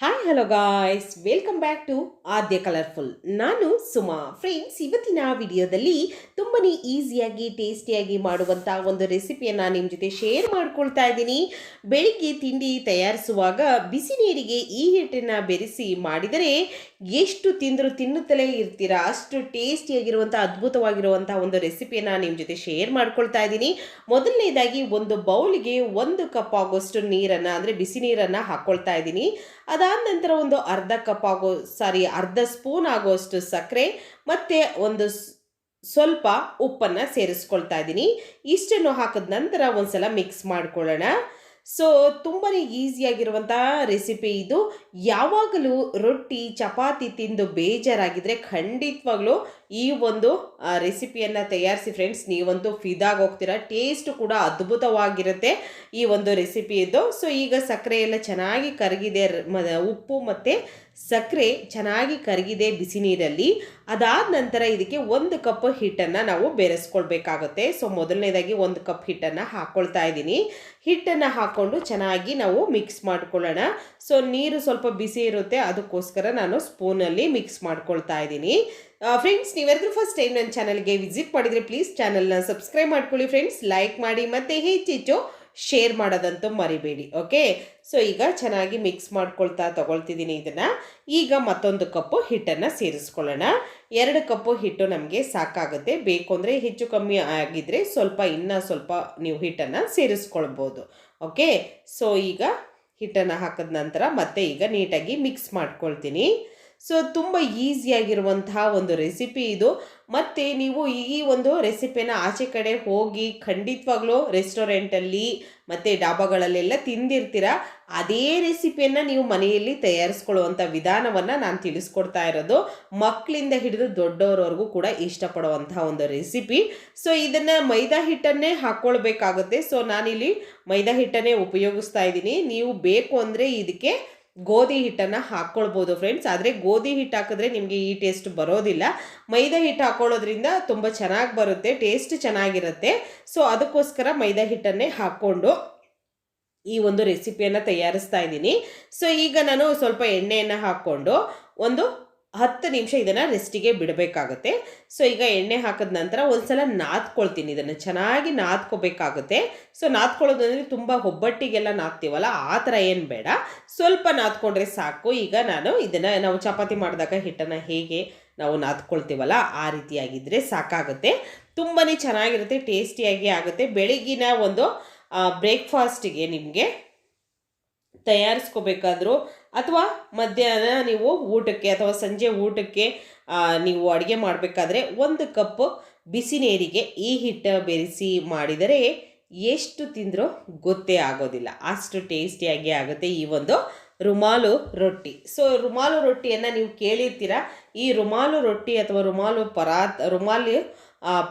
Hi hello guys welcome back to Aadya colourful ನಾನು Suma. Friends ಇವತ್ತಿನ ವಿಡಿಯೋದಲ್ಲಿ ತುಂಬಾ ಈಸಿಯಾಗಿ ಟೇಸ್ಟಿಯಾಗಿ ಮಾಡುವಂಥ ಒಂದು ರೆಸಿಪಿಯನ್ನು ನಿಮ್ಮ ಜೊತೆ ಶೇರ್ ಮಾಡ್ಕೊಳ್ತಾ ಇದ್ದೀನಿ. ಬೆಳಿಗ್ಗೆ ತಿಂಡಿ ತಯಾರಿಸುವಾಗ ಬಿಸಿ ನೀರಿಗೆ ಈ ಹಿಟ್ಟನ್ನು ಬೆರೆಸಿ ಮಾಡಿದರೆ ಎಷ್ಟು ತಿಂದರೂ ತಿನ್ನುತ್ತಲೇ ಇರ್ತೀರಾ? ಅಷ್ಟು ಟೇಸ್ಟಿಯಾಗಿರುವಂಥ ಅದ್ಭುತವಾಗಿರುವಂಥ ಒಂದು ರೆಸಿಪಿಯನ್ನು ನಿಮ್ಮ ಜೊತೆ ಶೇರ್ ಮಾಡ್ಕೊಳ್ತಾ ಇದ್ದೀನಿ. ಮೊದಲನೇದಾಗಿ ಒಂದು ಬೌಲ್ಗೆ ಒಂದು ಕಪ್ ಆಗೋಷ್ಟು ನೀರನ್ನು, ಅಂದರೆ ಬಿಸಿ ನೀರನ್ನು ಹಾಕ್ಕೊಳ್ತಾ ಇದ್ದೀನಿ. ಅದಾದ ನಂತರ ಒಂದು ಅರ್ಧ ಕಪ್ ಆಗೋ ಸಾರಿ ಅರ್ಧ ಸ್ಪೂನ್ ಆಗೋಷ್ಟು ಸಕ್ಕರೆ, ಮತ್ತು ಒಂದು ಸ್ವಲ್ಪ ಉಪ್ಪನ್ನು ಸೇರಿಸ್ಕೊಳ್ತಾ ಇದ್ದೀನಿ. ಇಷ್ಟನ್ನು ಹಾಕಿದ ನಂತರ ಒಂದ್ಸಲ ಮಿಕ್ಸ್ ಮಾಡ್ಕೊಳ್ಳೋಣ. ಸೊ ತುಂಬಾ ಈಸಿಯಾಗಿರುವಂಥ ರೆಸಿಪಿ ಇದು. ಯಾವಾಗಲೂ ರೊಟ್ಟಿ, ಚಪಾತಿ ತಿಂದು ಬೇಜಾರಾಗಿದ್ದರೆ ಖಂಡಿತವಾಗ್ಲೂ ಈ ಒಂದು ರೆಸಿಪಿಯನ್ನು ತಯಾರಿಸಿ ಫ್ರೆಂಡ್ಸ್ ನೀವಂತೂ ಫಿದಾಗಿ ಹೋಗ್ತೀರಾ ಟೇಸ್ಟ್ ಕೂಡ ಅದ್ಭುತವಾಗಿರುತ್ತೆ ಈ ಒಂದು ರೆಸಿಪಿ ಇದು ಸೊ ಈಗ ಸಕ್ಕರೆ ಎಲ್ಲ ಚೆನ್ನಾಗಿ ಕರಗಿದೆ. ಉಪ್ಪು ಮತ್ತು ಸಕ್ಕರೆ ಚೆನ್ನಾಗಿ ಕರಗಿದೆ ಬಿಸಿ ನೀರಲ್ಲಿ. ಅದಾದ ನಂತರ ಇದಕ್ಕೆ ಒಂದು ಕಪ್ ಹಿಟ್ಟನ್ನು ನಾವು ಬೆರೆಸ್ಕೊಳ್ಬೇಕಾಗುತ್ತೆ. ಸೊ, ಮೊದಲನೇದಾಗಿ ಒಂದು ಕಪ್ ಹಿಟ್ಟನ್ನು ಹಾಕ್ಕೊಳ್ತಾ ಇದ್ದೀನಿ. ಹಿಟ್ಟನ್ನು ಹಾಕ್ಕೊಂಡು ಚೆನ್ನಾಗಿ ನಾವು ಮಿಕ್ಸ್ ಮಾಡ್ಕೊಳ್ಳೋಣ. ಸೊ, ನೀರು ಸ್ವಲ್ಪ ಬಿಸಿ ಇರುತ್ತೆ, ಅದಕ್ಕೋಸ್ಕರ ನಾನು ಸ್ಪೂನಲ್ಲಿ ಮಿಕ್ಸ್ ಮಾಡ್ಕೊಳ್ತಾ ಇದ್ದೀನಿ. ಫ್ರೆಂಡ್ಸ್ ನೀವೆಲ್ಲರೂ ಫಸ್ಟ್ ಟೈಮ್ ನನ್ನ ಚಾನಲ್ಗೆ ವಿಸಿಟ್ ಮಾಡಿದರೆ ಪ್ಲೀಸ್ ಚಾನಲ್ನ ಸಬ್ಸ್ಕ್ರೈಬ್ ಮಾಡ್ಕೊಳ್ಳಿ ಫ್ರೆಂಡ್ಸ್. ಲೈಕ್ ಮಾಡಿ ಮತ್ತು ಹೆಚ್ಚೆಚ್ಚು ಶೇರ್ ಮಾಡೋದಂತೂ ಮರಿಬೇಡಿ ಓಕೆ ಸೊ ಈಗ ಚೆನ್ನಾಗಿ ಮಿಕ್ಸ್ ಮಾಡ್ಕೊಳ್ತಾ ತೊಗೊಳ್ತಿದ್ದೀನಿ ಇದನ್ನು. ಈಗ ಮತ್ತೊಂದು ಕಪ್ಪು ಹಿಟ್ಟನ್ನು ಸೇರಿಸ್ಕೊಳ್ಳೋಣ. ಎರಡು ಕಪ್ಪು ಹಿಟ್ಟು ನಮಗೆ ಸಾಕಾಗುತ್ತೆ. ಬೇಕು ಅಂದರೆ ಹೆಚ್ಚು ಕಮ್ಮಿ ಆಗಿದ್ದರೆ ಸ್ವಲ್ಪ ಇನ್ನೂ ಸ್ವಲ್ಪ ನೀವು ಹಿಟ್ಟನ್ನು ಸೇರಿಸ್ಕೊಳ್ಬೋದು ಓಕೆ ಸೊ ಈಗ ಹಿಟ್ಟನ್ನು ಹಾಕಿದ ನಂತರ ಮತ್ತೆ ಈಗ ನೀಟಾಗಿ ಮಿಕ್ಸ್ ಮಾಡ್ಕೊಳ್ತೀನಿ. ಸೊ ತುಂಬ ಈಸಿಯಾಗಿರುವಂತಹ ಒಂದು ರೆಸಿಪಿ ಇದು. ಮತ್ತು ನೀವು ಈ ಒಂದು ರೆಸಿಪಿನ ಆಚೆ ಕಡೆ ಹೋಗಿ ಖಂಡಿತವಾಗ್ಲೂ ರೆಸ್ಟೋರೆಂಟಲ್ಲಿ ಮತ್ತು ಡಾಬಾಗಳಲ್ಲೆಲ್ಲ ತಿಂದಿರ್ತೀರ? ಅದೇ ರೆಸಿಪಿಯನ್ನು ನೀವು ಮನೆಯಲ್ಲಿ ತಯಾರಿಸ್ಕೊಳ್ಳುವಂಥ ವಿಧಾನವನ್ನು ನಾನು ತಿಳಿಸ್ಕೊಡ್ತಾ ಇರೋದು. ಮಕ್ಕಳಿಂದ ಹಿಡಿದು ದೊಡ್ಡವರವರೆಗೂ ಕೂಡ ಇಷ್ಟಪಡುವಂಥ ಒಂದು ರೆಸಿಪಿ ಸೊ ಇದನ್ನು ಮೈದಾ ಹಿಟ್ಟನ್ನೇ ಹಾಕ್ಕೊಳ್ಬೇಕಾಗುತ್ತೆ. ಸೊ ನಾನಿಲ್ಲಿ ಮೈದಾ ಹಿಟ್ಟನ್ನೇ ಉಪಯೋಗಿಸ್ತಾ ಇದ್ದೀನಿ. ನೀವು ಬೇಕು ಅಂದರೆ ಇದಕ್ಕೆ ಗೋಧಿ ಹಿಟ್ಟನ್ನು ಹಾಕ್ಕೊಳ್ಬೋದು ಫ್ರೆಂಡ್ಸ್ ಆದರೆ ಗೋಧಿ ಹಿಟ್ಟು ಹಾಕಿದ್ರೆ ನಿಮಗೆ ಈ ಟೇಸ್ಟ್ ಬರೋದಿಲ್ಲ. ಮೈದಾ ಹಿಟ್ಟು ಹಾಕ್ಕೊಳ್ಳೋದ್ರಿಂದ ತುಂಬ ಚೆನ್ನಾಗಿ ಬರುತ್ತೆ ಟೇಸ್ಟ್ ಚೆನ್ನಾಗಿರುತ್ತೆ. ಸೊ ಅದಕ್ಕೋಸ್ಕರ ಮೈದಾ ಹಿಟ್ಟನ್ನೇ ಹಾಕ್ಕೊಂಡು ಈ ಒಂದು ರೆಸಿಪಿಯನ್ನು ತಯಾರಿಸ್ತಾ ಇದ್ದೀನಿ. ಸೊ ಈಗ ನಾನು ಸ್ವಲ್ಪ ಎಣ್ಣೆಯನ್ನು ಹಾಕ್ಕೊಂಡು ಒಂದು ಹತ್ತು ನಿಮಿಷ ಇದನ್ನು ರೆಸ್ಟಿಗೆ ಬಿಡಬೇಕಾಗುತ್ತೆ. ಸೊ ಈಗ ಎಣ್ಣೆ ಹಾಕಿದ ನಂತರ ಒಂದ್ಸಲ ನಾದ್ಕೊಳ್ತೀನಿ. ಇದನ್ನು ಚೆನ್ನಾಗಿ ನಾದ್ಕೋಬೇಕಾಗುತ್ತೆ. ಸೊ ನಾದ್ಕೊಳ್ಳೋದಂದ್ರೆ ತುಂಬ ಒಬ್ಬಟ್ಟಿಗೆಲ್ಲ ನಾದ್ತೀವಲ್ಲ, ಆ ಥರ ಏನು ಬೇಡ. ಸ್ವಲ್ಪ ನಾದ್ಕೊಂಡ್ರೆ ಸಾಕು. ಈಗ ನಾನು ಇದನ್ನು ನಾವು ಚಪಾತಿ ಮಾಡಿದಾಗ ಹಿಟ್ಟನ್ನು ಹೇಗೆ ನಾವು ನಾದ್ಕೊಳ್ತೀವಲ್ಲ, ಆ ರೀತಿಯಾಗಿದ್ದರೆ ಸಾಕಾಗುತ್ತೆ. ತುಂಬಾ ಚೆನ್ನಾಗಿರುತ್ತೆ, ಟೇಸ್ಟಿಯಾಗಿ ಆಗುತ್ತೆ. ಬೆಳಗಿನ ಒಂದು ಬ್ರೇಕ್ಫಾಸ್ಟಿಗೆ ನಿಮಗೆ ತಯಾರಿಸ್ಕೋಬೇಕಾದ್ರೂ ಅಥವಾ ಮಧ್ಯಾಹ್ನ ನೀವು ಊಟಕ್ಕೆ ಅಥವಾ ಸಂಜೆ ಊಟಕ್ಕೆ ನೀವು ಅಡುಗೆ ಮಾಡಬೇಕಾದ್ರೆ ಒಂದು ಕಪ್ ಬಿಸಿ ನೀರಿಗೆ ಈ ಹಿಟ್ಟು ಬೆರೆಸಿ ಮಾಡಿದರೆ ಎಷ್ಟು ತಿಂದರೂ ಗೊತ್ತೇ ಆಗೋದಿಲ್ಲ. ಅಷ್ಟು ಟೇಸ್ಟಿಯಾಗಿ ಆಗುತ್ತೆ ಈ ಒಂದು ರುಮಾಲು ರೊಟ್ಟಿ. ಸೊ ರುಮಾಲು ರೊಟ್ಟಿಯನ್ನು ನೀವು ಕೇಳಿರ್ತೀರ? ಈ ರುಮಾಲು ರೊಟ್ಟಿ ಅಥವಾ ರುಮಾಲು ಪರಾ ರುಮಾಲು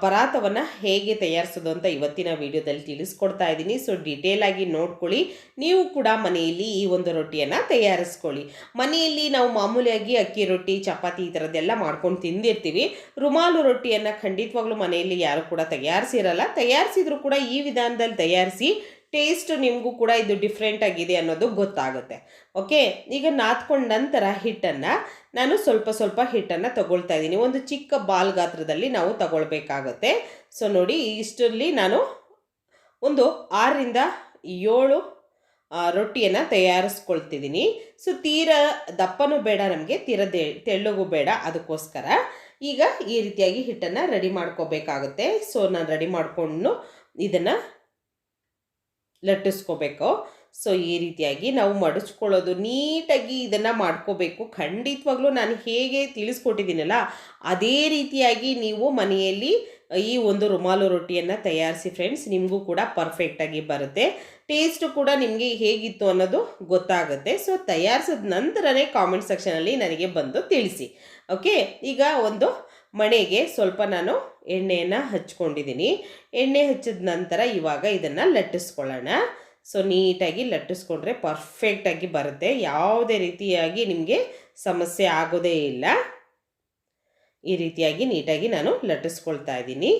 ಪರಾತವನ್ನು ಹೇಗೆ ತಯಾರಿಸೋದು ಅಂತ ಇವತ್ತಿನ ವಿಡಿಯೋದಲ್ಲಿ ತಿಳಿಸ್ಕೊಡ್ತಾ ಇದ್ದೀನಿ. ಸೊ ಡೀಟೇಲ್ ಆಗಿ ನೋಡ್ಕೊಳ್ಳಿ. ನೀವು ಕೂಡ ಮನೆಯಲ್ಲಿ ಈ ಒಂದು ರೊಟ್ಟಿಯನ್ನು ತಯಾರಿಸ್ಕೊಳ್ಳಿ. ಮನೆಯಲ್ಲಿ ನಾವು ಮಾಮೂಲಿಯಾಗಿ ಅಕ್ಕಿ ರೊಟ್ಟಿ, ಚಪಾತಿ ಈ ಥರದ್ದೆಲ್ಲ ಮಾಡ್ಕೊಂಡು ತಿಂದಿರ್ತೀವಿ. ರುಮಾಲು ರೊಟ್ಟಿಯನ್ನು ಖಂಡಿತವಾಗ್ಲೂ ಮನೆಯಲ್ಲಿ ಯಾರು ಕೂಡ ತಯಾರಿಸಿರಲ್ಲ. ತಯಾರಿಸಿದ್ರು ಕೂಡ ಈ ವಿಧಾನದಲ್ಲಿ ತಯಾರಿಸಿ ಟೇಸ್ಟ್ ನಿಮಗೂ ಕೂಡ ಇದು ಡಿಫ್ರೆಂಟ್ ಆಗಿದೆ ಅನ್ನೋದು ಗೊತ್ತಾಗುತ್ತೆ. ಓಕೆ ಈಗ ನಾದ್ಕೊಂಡ ನಂತರ ಹಿಟ್ಟನ್ನು ನಾನು ಸ್ವಲ್ಪ ಸ್ವಲ್ಪ ಹಿಟ್ಟನ್ನು ತಗೊಳ್ತಾ ಇದ್ದೀನಿ. ಒಂದು ಚಿಕ್ಕ ಬಾಲ್ ಗಾತ್ರದಲ್ಲಿ ನಾವು ತಗೊಳ್ಬೇಕಾಗತ್ತೆ. ಸೊ ನೋಡಿ, ಇಷ್ಟರಲ್ಲಿ ನಾನು ಒಂದು ಆರರಿಂದ ಏಳು ರೊಟ್ಟಿಯನ್ನು ತಯಾರಿಸ್ಕೊಳ್ತಿದ್ದೀನಿ. ಸೊ ತೀರ ದಪ್ಪನೂ ಬೇಡ, ನಮಗೆ ತೀರ ತೆಳ್ಳಗೂ ಬೇಡ ಅದಕ್ಕೋಸ್ಕರ. ಈಗ ಈ ರೀತಿಯಾಗಿ ಹಿಟ್ಟನ್ನು ರೆಡಿ ಮಾಡ್ಕೋಬೇಕಾಗುತ್ತೆ. ಸೊ ನಾನು ರೆಡಿ ಮಾಡಿಕೊಂಡು ಇದನ್ನು ಲಟ್ಟಿಸ್ಕೋಬೇಕು. ಸೊ ಈ ರೀತಿಯಾಗಿ ನಾವು ಮಡಚ್ಕೊಳ್ಳೋದು. ನೀಟಾಗಿ ಇದನ್ನು ಮಾಡ್ಕೋಬೇಕು. ಖಂಡಿತವಾಗ್ಲೂ ನಾನು ಹೇಗೆ ತಿಳಿಸ್ಕೊಟ್ಟಿದ್ದೀನಲ್ಲ, ಅದೇ ರೀತಿಯಾಗಿ ನೀವು ಮನೆಯಲ್ಲಿ ಈ ಒಂದು ರುಮಾಲು ರೊಟ್ಟಿಯನ್ನು ತಯಾರಿಸಿ ಫ್ರೆಂಡ್ಸ್ ನಿಮಗೂ ಕೂಡ ಪರ್ಫೆಕ್ಟಾಗಿ ಬರುತ್ತೆ. ಟೇಸ್ಟು ಕೂಡ ನಿಮಗೆ ಹೇಗಿತ್ತು ಅನ್ನೋದು ಗೊತ್ತಾಗುತ್ತೆ. ಸೊ ತಯಾರಿಸಿದ ನಂತರನೇ ಕಾಮೆಂಟ್ ಸೆಕ್ಷನಲ್ಲಿ ನನಗೆ ಬಂದು ತಿಳಿಸಿ. ಓಕೆ ಈಗ ಒಂದು ಮಣೆಗೆ ಸ್ವಲ್ಪ ನಾನು ಎಣ್ಣೆಯನ್ನು ಹಚ್ಕೊಂಡಿದ್ದೀನಿ. ಎಣ್ಣೆ ಹಚ್ಚಿದ ನಂತರ ಇವಾಗ ಇದನ್ನು ಲಟ್ಟಿಸ್ಕೊಳ್ಳೋಣ. ಸೊ ನೀಟಾಗಿ ಲಟ್ಟಿಸ್ಕೊಂಡ್ರೆ ಪರ್ಫೆಕ್ಟಾಗಿ ಬರುತ್ತೆ. ಯಾವುದೇ ರೀತಿಯಾಗಿ ನಿಮಗೆ ಸಮಸ್ಯೆ ಆಗೋದೇ ಇಲ್ಲ. ಈ ರೀತಿಯಾಗಿ ನೀಟಾಗಿ ನಾನು ಲಟ್ಟಿಸ್ಕೊಳ್ತಾ ಇದ್ದೀನಿ.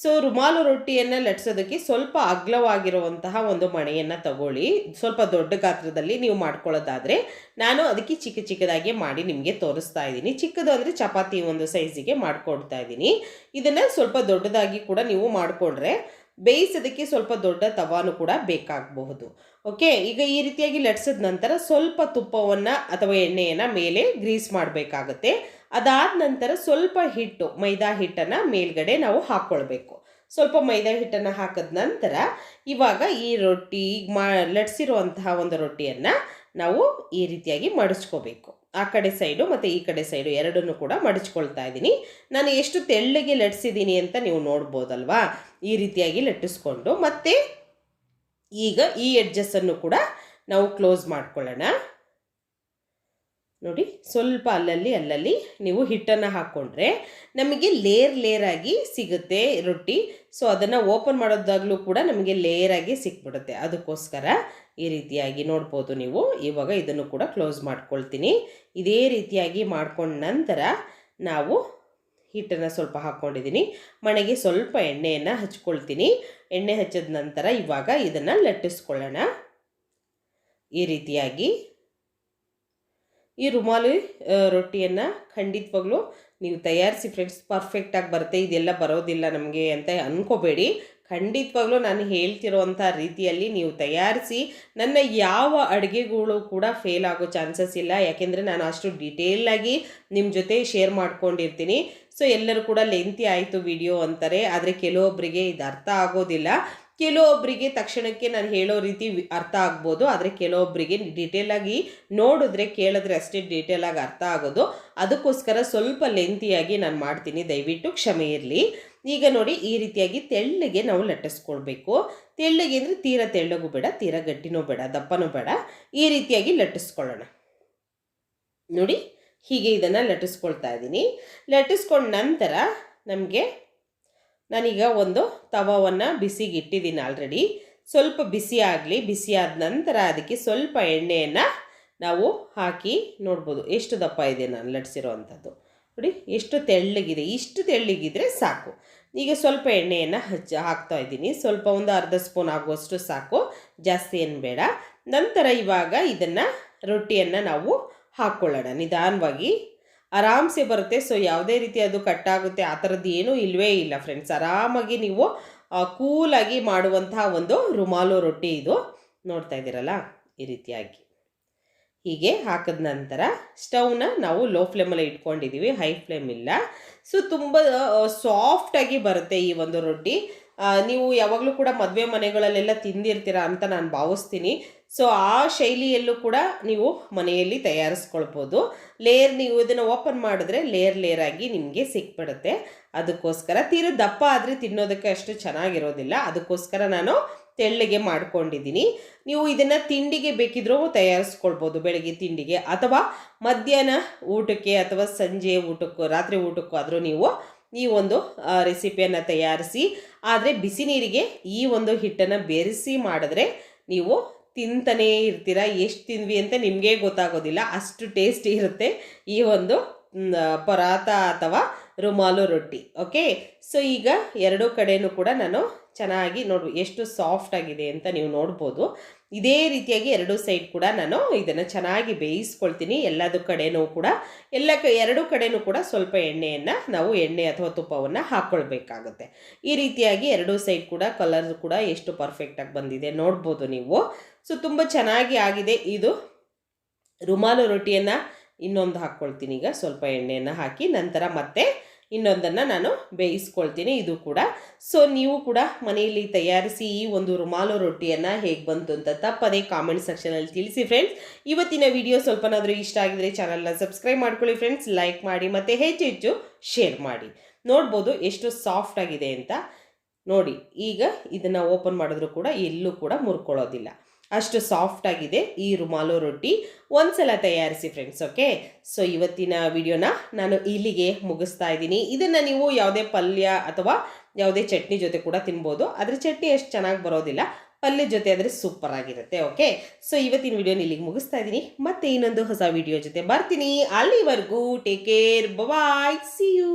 ಸೊ ರುಮಾಲು ರೊಟ್ಟಿಯನ್ನು ಲಟ್ಸೋದಕ್ಕೆ ಸ್ವಲ್ಪ ಅಗ್ಲವಾಗಿರುವಂತಹ ಒಂದು ಮಣೆಯನ್ನು ತಗೊಳ್ಳಿ. ಸ್ವಲ್ಪ ದೊಡ್ಡ ಗಾತ್ರದಲ್ಲಿ ನೀವು ಮಾಡ್ಕೊಳ್ಳೋದಾದರೆ ನಾನು ಅದಕ್ಕೆ ಚಿಕ್ಕ ಚಿಕ್ಕದಾಗಿ ಮಾಡಿ ನಿಮಗೆ ತೋರಿಸ್ತಾ ಇದ್ದೀನಿ. ಚಿಕ್ಕದು ಅಂದರೆ ಚಪಾತಿ ಒಂದು ಸೈಜಿಗೆ ಮಾಡ್ಕೊಡ್ತಾ ಇದ್ದೀನಿ. ಇದನ್ನು ಸ್ವಲ್ಪ ದೊಡ್ಡದಾಗಿ ಕೂಡ ನೀವು ಮಾಡಿಕೊಂಡ್ರೆ ಬೇಯಿಸೋದಕ್ಕೆ ಸ್ವಲ್ಪ ದೊಡ್ಡ ತವಾನು ಕೂಡ ಬೇಕಾಗಬಹುದು. ಓಕೆ ಈಗ ಈ ರೀತಿಯಾಗಿ ಲಟ್ಸಿದ ನಂತರ ಸ್ವಲ್ಪ ತುಪ್ಪವನ್ನು ಅಥವಾ ಎಣ್ಣೆಯನ್ನು ಮೇಲೆ ಗ್ರೀಸ್ ಮಾಡಬೇಕಾಗತ್ತೆ. ಅದಾದ ನಂತರ ಸ್ವಲ್ಪ ಹಿಟ್ಟು, ಮೈದಾ ಹಿಟ್ಟನ್ನು ಮೇಲ್ಗಡೆ ನಾವು ಹಾಕ್ಕೊಳ್ಬೇಕು ಸ್ವಲ್ಪ ಮೈದಾ ಹಿಟ್ಟನ್ನು ಹಾಕಿದ ನಂತರ ಇವಾಗ ಈ ರೊಟ್ಟಿ ಮಾ, ಲಟ್ಸಿರುವಂತಹ ಒಂದು ರೊಟ್ಟಿಯನ್ನು ನಾವು ಈ ರೀತಿಯಾಗಿ ಮಡಚ್ಕೋಬೇಕು. ಆ ಕಡೆ ಸೈಡು ಮತ್ತು ಈ ಕಡೆ ಸೈಡು ಎರಡನ್ನೂ ಕೂಡ ಮಡಚ್ಕೊಳ್ತಾ ಇದ್ದೀನಿ. ನಾನು ಎಷ್ಟು ತೆಳ್ಳಗೆ ಲಟ್ಟಿಸಿದ್ದೀನಿ ಅಂತ ನೀವು ನೋಡ್ಬೋದಲ್ವಾ? ಈ ರೀತಿಯಾಗಿ ಲಟ್ಟಿಸ್ಕೊಂಡು ಮತ್ತು ಈಗ ಈ ಎಡ್ಜಸ್ಸನ್ನು ಕೂಡ ನಾವು ಕ್ಲೋಸ್ ಮಾಡ್ಕೊಳ್ಳೋಣ. ನೋಡಿ, ಸ್ವಲ್ಪ ಅಲ್ಲಲ್ಲಿ ಅಲ್ಲಲ್ಲಿ ನೀವು ಹಿಟ್ಟನ್ನು ಹಾಕ್ಕೊಂಡ್ರೆ ನಮಗೆ ಲೇರ್ ಆಗಿ ಸಿಗುತ್ತೆ ರೊಟ್ಟಿ. ಸೊ ಅದನ್ನು ಓಪನ್ ಮಾಡೋದಾಗಲೂ ಕೂಡ ನಮಗೆ ಲೇರಾಗಿ ಸಿಕ್ಬಿಡುತ್ತೆ. ಅದಕ್ಕೋಸ್ಕರ ಈ ರೀತಿಯಾಗಿ ನೋಡ್ಬೋದು ನೀವು. ಇವಾಗ ಇದನ್ನು ಕೂಡ ಕ್ಲೋಸ್ ಮಾಡ್ಕೊಳ್ತೀನಿ. ಇದೇ ರೀತಿಯಾಗಿ ಮಾಡ್ಕೊಂಡ ನಂತರ ನಾವು ಹಿಟ್ಟನ್ನು ಸ್ವಲ್ಪ ಹಾಕ್ಕೊಂಡಿದ್ದೀನಿ ಮಣೆಗೆ ಸ್ವಲ್ಪ ಎಣ್ಣೆಯನ್ನು ಹಚ್ಕೊಳ್ತೀನಿ. ಎಣ್ಣೆ ಹಚ್ಚಿದ ನಂತರ ಇವಾಗ ಇದನ್ನು ಲಟ್ಟಿಸ್ಕೊಳ್ಳೋಣ. ಈ ರೀತಿಯಾಗಿ ಈ ರುಮಾಲಿ ರೊಟ್ಟಿಯನ್ನು ಖಂಡಿತವಾಗ್ಲೂ ನೀವು ತಯಾರಿಸಿ ಫ್ರೆಂಡ್ಸ್ ಪರ್ಫೆಕ್ಟಾಗಿ ಬರುತ್ತೆ. ಇದೆಲ್ಲ ಬರೋದಿಲ್ಲ ನಮಗೆ ಅಂತ ಅಂದ್ಕೋಬೇಡಿ ಖಂಡಿತವಾಗ್ಲೂ ನಾನು ಹೇಳ್ತಿರೋವಂಥ ರೀತಿಯಲ್ಲಿ ನೀವು ತಯಾರಿಸಿ, ನನ್ನ ಯಾವ ಅಡುಗೆಗಳು ಕೂಡ ಫೇಲ್ ಆಗೋ ಚಾನ್ಸಸ್ ಇಲ್ಲ. ಯಾಕೆಂದರೆ ನಾನು ಅಷ್ಟು ಡೀಟೇಲಾಗಿ ನಿಮ್ಮ ಜೊತೆ ಶೇರ್ ಮಾಡ್ಕೊಂಡಿರ್ತೀನಿ. ಸೊ ಎಲ್ಲರೂ ಕೂಡ ಲೆಂತಿ ಆಯಿತು ವಿಡಿಯೋ ಅಂತಾರೆ. ಆದರೆ ಕೆಲವೊಬ್ಬರಿಗೆ ಇದು ಅರ್ಥ ಆಗೋದಿಲ್ಲ. ಕೆಲವೊಬ್ಬರಿಗೆ ತಕ್ಷಣಕ್ಕೆ ನಾನು ಹೇಳೋ ರೀತಿ ಅರ್ಥ ಆಗ್ಬೋದು, ಆದರೆ ಕೆಲವೊಬ್ಬರಿಗೆ ಡೀಟೇಲಾಗಿ ನೋಡಿದ್ರೆ ಕೇಳಿದ್ರೆ ಅಷ್ಟೇ ಡೀಟೇಲಾಗಿ ಅರ್ಥ ಆಗೋದು. ಅದಕ್ಕೋಸ್ಕರ ಸ್ವಲ್ಪ ಲೆಂತಿಯಾಗಿ ನಾನು ಮಾಡ್ತೀನಿ, ದಯವಿಟ್ಟು ಕ್ಷಮೆ ಇರಲಿ. ಈಗ ನೋಡಿ, ಈ ರೀತಿಯಾಗಿ ತೆಳ್ಳಗೆ ನಾವು ಲಟ್ಟಿಸ್ಕೊಳ್ಬೇಕು. ತೆಳ್ಳಗೆ ಅಂದರೆ ತೀರ ತೆಳ್ಳಗೂ ಬೇಡ, ತೀರ ಗಟ್ಟಿನೂ ಬೇಡ, ದಪ್ಪನೂ ಬೇಡ. ಈ ರೀತಿಯಾಗಿ ಲಟ್ಟಿಸ್ಕೊಳ್ಳೋಣ. ನೋಡಿ, ಹೀಗೆ ಇದನ್ನು ಲಟ್ಟಿಸ್ಕೊಳ್ತಾ ಇದ್ದೀನಿ. ಲಟ್ಟಿಸ್ಕೊಂಡ ನಂತರ ನಮಗೆ ನಾನೀಗ ಒಂದು ತವವನ್ನು ಬಿಸಿಗೆ ಇಟ್ಟಿದ್ದೀನಿ ಆಲ್ರೆಡಿ ಸ್ವಲ್ಪ ಬಿಸಿ ಆಗಲಿ, ಬಿಸಿ ನಂತರ ಅದಕ್ಕೆ ಸ್ವಲ್ಪ ಎಣ್ಣೆಯನ್ನು ನಾವು ಹಾಕಿ ನೋಡ್ಬೋದು. ಎಷ್ಟು ದಪ್ಪ ಇದೆ ನಾನು ಲಟ್ಸಿರೋ ಅಂಥದ್ದು ನೋಡಿ, ಎಷ್ಟು ತೆಳ್ಳಗಿದೆ. ಇಷ್ಟು ತೆಳ್ಳಗಿದ್ರೆ ಸಾಕು. ಈಗ ಸ್ವಲ್ಪ ಎಣ್ಣೆಯನ್ನು ಹಚ್ಚ, ಹಾಕ್ತಾ ಇದ್ದೀನಿ. ಸ್ವಲ್ಪ ಒಂದು ಅರ್ಧ ಸ್ಪೂನ್ ಆಗುವಷ್ಟು ಸಾಕು. ಜಾಸ್ತಿ ಏನು ಬೇಡ. ನಂತರ ಇವಾಗ ಇದನ್ನು ರೊಟ್ಟಿಯನ್ನು ನಾವು ಹಾಕ್ಕೊಳ್ಳೋಣ ನಿಧಾನವಾಗಿ ಆರಾಮ್ಸೆ ಬರುತ್ತೆ. ಸೊ ಯಾವುದೇ ರೀತಿ ಅದು ಕಟ್ಟಾಗುತ್ತೆ, ಆ ಥರದ್ದು ಏನೂ ಇಲ್ಲವೇ ಇಲ್ಲ ಫ್ರೆಂಡ್ಸ್ ಆರಾಮಾಗಿ ನೀವು ಕೂಲಾಗಿ ಮಾಡುವಂತಹ ಒಂದು ರುಮಾಲು ರೊಟ್ಟಿ ಇದು ನೋಡ್ತಾ ಇದ್ದೀರಲ್ಲ, ಈ ರೀತಿಯಾಗಿ. ಹೀಗೆ ಹಾಕಿದ ನಂತರ ಸ್ಟವ್ನ ನಾವು ಲೋ ಫ್ಲೇಮಲ್ಲಿ ಇಟ್ಕೊಂಡಿದ್ದೀವಿ, ಹೈ ಫ್ಲೇಮ್ ಇಲ್ಲ. ಸೊ ತುಂಬ ಸಾಫ್ಟಾಗಿ ಬರುತ್ತೆ ಈ ಒಂದು ರೊಟ್ಟಿ. ನೀವು ಯಾವಾಗಲೂ ಕೂಡ ಮದುವೆ ಮನೆಗಳಲ್ಲೆಲ್ಲ ತಿಂದಿರ್ತೀರ ಅಂತ ನಾನು ಭಾವಿಸ್ತೀನಿ. ಸೊ ಆ ಶೈಲಿಯಲ್ಲೂ ಕೂಡ ನೀವು ಮನೆಯಲ್ಲಿ ತಯಾರಿಸ್ಕೊಳ್ಬೋದು. ಲೇಯರ್ ನೀವು ಇದನ್ನು ಓಪನ್ ಮಾಡಿದ್ರೆ ಲೇಯರ್ ಲೇಯರ್ ಆಗಿ ನಿಮಗೆ ಸಿಕ್ಬಿಡುತ್ತೆ. ಅದಕ್ಕೋಸ್ಕರ ತೀರ ದಪ್ಪ ಆದರೆ ತಿನ್ನೋದಕ್ಕೆ ಅಷ್ಟು ಚೆನ್ನಾಗಿರೋದಿಲ್ಲ. ಅದಕ್ಕೋಸ್ಕರ ನಾನು ತೆಳ್ಳಗೆ ಮಾಡ್ಕೊಂಡಿದ್ದೀನಿ. ನೀವು ಇದನ್ನು ತಿಂಡಿಗೆ ಬೇಕಿದ್ರೂ ತಯಾರಿಸ್ಕೊಳ್ಬೋದು. ಬೆಳಗ್ಗೆ ತಿಂಡಿಗೆ ಅಥವಾ ಮಧ್ಯಾಹ್ನ ಊಟಕ್ಕೆ ಅಥವಾ ಸಂಜೆ ಊಟಕ್ಕೂ ರಾತ್ರಿ ಊಟಕ್ಕೂ ಆದರೂ ನೀವು ಈ ಒಂದು ರೆಸಿಪಿಯನ್ನು ತಯಾರಿಸಿ, ಆದರೆ ಬಿಸಿ ನೀರಿಗೆ ಈ ಒಂದು ಹಿಟ್ಟನ್ನು ಬೆರೆಸಿ ಮಾಡಿದ್ರೆ ನೀವು ತಿಂತಾನೇ ಇರ್ತೀರ, ಎಷ್ಟು ತಿಂದ್ವಿ ಅಂತ ನಿಮಗೆ ಗೊತ್ತಾಗೋದಿಲ್ಲ, ಅಷ್ಟು ಟೇಸ್ಟಿ ಇರುತ್ತೆ ಈ ಒಂದು ಪರಾತ ಅಥವಾ ರುಮಾಲು ರೊಟ್ಟಿ ಓಕೆ ಸೊ ಈಗ ಎರಡೂ ಕಡೆಯೂ ಕೂಡ ನಾನು ಚೆನ್ನಾಗಿ ನೋಡು ಎಷ್ಟು ಸಾಫ್ಟ್ ಆಗಿದೆ ಅಂತ ನೀವು ನೋಡ್ಬೋದು. ಇದೇ ರೀತಿಯಾಗಿ ಎರಡು ಸೈಡ್ ಕೂಡ ನಾನು ಇದನ್ನು ಚೆನ್ನಾಗಿ ಬೇಯಿಸ್ಕೊಳ್ತೀನಿ. ಎಲ್ಲದ ಕಡೆನೂ ಕೂಡ, ಎಲ್ಲ ಕ, ಎರಡೂ ಕಡೆನೂ ಕೂಡ ಸ್ವಲ್ಪ ಎಣ್ಣೆಯನ್ನು ನಾವು ಎಣ್ಣೆ ಅಥವಾ ತುಪ್ಪವನ್ನು ಹಾಕ್ಕೊಳ್ಬೇಕಾಗುತ್ತೆ ಈ ರೀತಿಯಾಗಿ ಎರಡೂ ಸೈಡ್ ಕೂಡ ಕಲರ್ ಕೂಡ ಎಷ್ಟು ಪರ್ಫೆಕ್ಟಾಗಿ ಬಂದಿದೆ ನೋಡ್ಬೋದು ನೀವು. ಸೊ, ತುಂಬ ಚೆನ್ನಾಗಿ ಆಗಿದೆ. ಇದು ರುಮಾಲು ರೊಟ್ಟಿಯನ್ನು ಇನ್ನೊಂದು ಹಾಕ್ಕೊಳ್ತೀನಿ ಈಗ. ಸ್ವಲ್ಪ ಎಣ್ಣೆಯನ್ನು ಹಾಕಿ ನಂತರ ಮತ್ತೆ ಇನ್ನೊಂದನ್ನು ನಾನು ಬೇಯಿಸ್ಕೊಳ್ತೀನಿ, ಇದು ಕೂಡ. ಸೊ ನೀವು ಕೂಡ ಮನೆಯಲ್ಲಿ ತಯಾರಿಸಿ ಈ ಒಂದು ರುಮಾಲು ರೊಟ್ಟಿಯನ್ನು ಹೇಗೆ ಬಂತು ಅಂತ ತಪ್ಪದೇ ಕಾಮೆಂಟ್ ಸೆಕ್ಷನಲ್ಲಿ ತಿಳಿಸಿ ಫ್ರೆಂಡ್ಸ್ ಇವತ್ತಿನ ವಿಡಿಯೋ ಸ್ವಲ್ಪನಾದರೂ ಇಷ್ಟ ಆಗಿದರೆ ಚಾನಲ್ನ ಸಬ್ಸ್ಕ್ರೈಬ್ ಮಾಡ್ಕೊಳ್ಳಿ ಫ್ರೆಂಡ್ಸ್ ಲೈಕ್ ಮಾಡಿ ಮತ್ತು ಹೆಚ್ಚು ಹೆಚ್ಚು ಶೇರ್ ಮಾಡಿ. ನೋಡ್ಬೋದು ಎಷ್ಟು ಸಾಫ್ಟ್ ಆಗಿದೆ ಅಂತ. ನೋಡಿ, ಈಗ ಇದನ್ನು ಓಪನ್ ಮಾಡಿದ್ರು ಕೂಡ ಎಲ್ಲೂ ಕೂಡ ಮುರ್ಕೊಳ್ಳೋದಿಲ್ಲ. ಅಷ್ಟು ಸಾಫ್ಟ್ ಆಗಿದೆ ಈ ರುಮಾಲು ರೊಟ್ಟಿ. ಒಂದ್ಸಲ ತಯಾರಿಸಿ ಫ್ರೆಂಡ್ಸ್ ಓಕೆ ಸೊ ಇವತ್ತಿನ ವಿಡಿಯೋನ ನಾನು ಇಲ್ಲಿಗೆ ಮುಗಿಸ್ತಾ ಇದ್ದೀನಿ. ಇದನ್ನು ನೀವು ಯಾವುದೇ ಪಲ್ಯ ಅಥವಾ ಯಾವುದೇ ಚಟ್ನಿ ಜೊತೆ ಕೂಡ ತಿನ್ಬೋದು. ಆದರೆ ಚಟ್ನಿ ಅಷ್ಟು ಚೆನ್ನಾಗಿ ಬರೋದಿಲ್ಲ. ಪಲ್ಯ ಜೊತೆ ಆದರೆ ಸೂಪರ್ ಆಗಿರುತ್ತೆ ಓಕೆ ಸೊ ಇವತ್ತಿನ ವಿಡಿಯೋನ ಇಲ್ಲಿಗೆ ಮುಗಿಸ್ತಾ ಇದ್ದೀನಿ. ಮತ್ತೆ ಇನ್ನೊಂದು ಹೊಸ ವಿಡಿಯೋ ಜೊತೆ ಬರ್ತೀನಿ. ಅಲ್ಲಿವರೆಗೂ take care bye see you